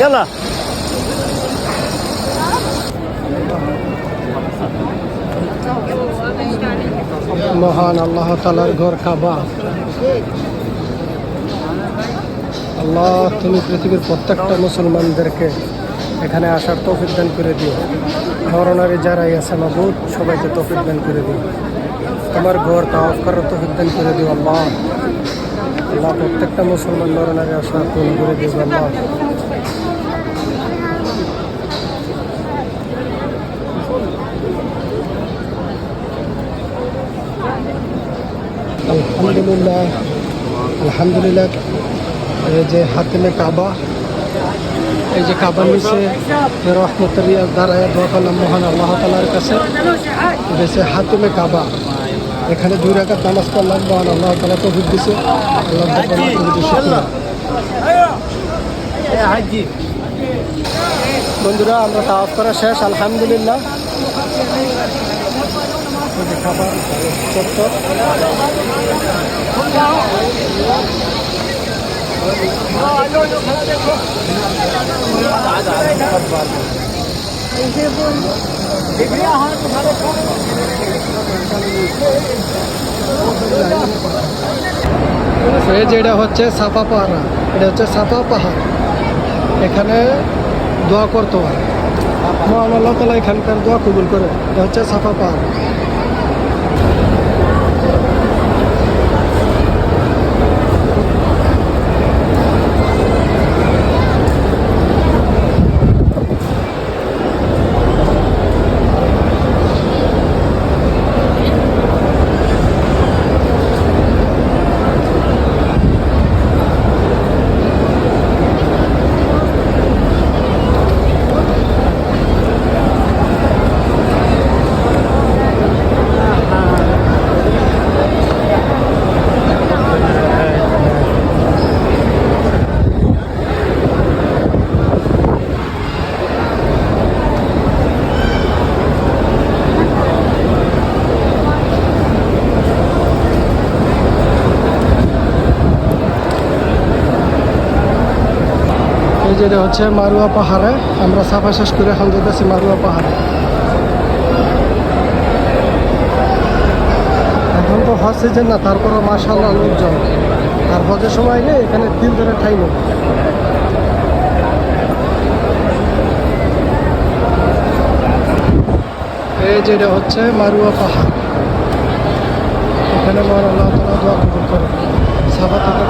يلا মহান আল্লাহ তালার ঘর কাবা আল্লাহ তুমি পৃথিবীর প্রত্যেকটা মুসলমানদেরকে এখানে আসার তৌফিক দান করে দিও নরনারী যারাই আছে মাবুদ সবাইকে তৌফিক দান করে দিও তোমার ঘর তাওয়াফ করার তৌফিক দান করে দিও আল্লাহ আল্লাহ প্রত্যেকটা মুসলমান নরনারী আসার পূর্ণ করে দিও আল্লাহ আলহামদুলিল্লাহ আলহামদুলিল্লাহ, এই যে হাতিমে কাবা, এই যে কাবা নিচে রহমতরিয়া দাঁড়ায়, দোয়া করলাম মহান আল্লাহ তালার কাছে বেশি হাতিমে কাবা। এখানে দুই রাখার নামাজ পড়লাম বা আল্লাহ তালা তফিক দিছে। আল্লাহ বন্ধুরা, আমরা তাওয়াফ করা শেষ, আলহামদুলিল্লাহ। খাবার চত্বর এই যে এটা হচ্ছে সাপা পাহারা এটা হচ্ছে সাপা পাহাড়। এখানে দোয়া করতে হয়। মহান আল্লাহ তালা এখানকার দোয়া কবুল করে। এটা হচ্ছে সাফা পাহাড়। এই যেটা হচ্ছে মারুয়া পাহাড়ে, আমরা সাফা শেষ করে এখন যেতেছি মারুয়া পাহাড়ে। এখন তো হজ সিজন না তারপরে মাসাল্লাহ লোকজন। আর হজের সময় নেই, এখানে তিন ধরে ঠাই নেই এই যেটা হচ্ছে মারুয়া পাহাড়। এখানে মহান আল্লাহ তালা দোয়া করে সাফা থেকে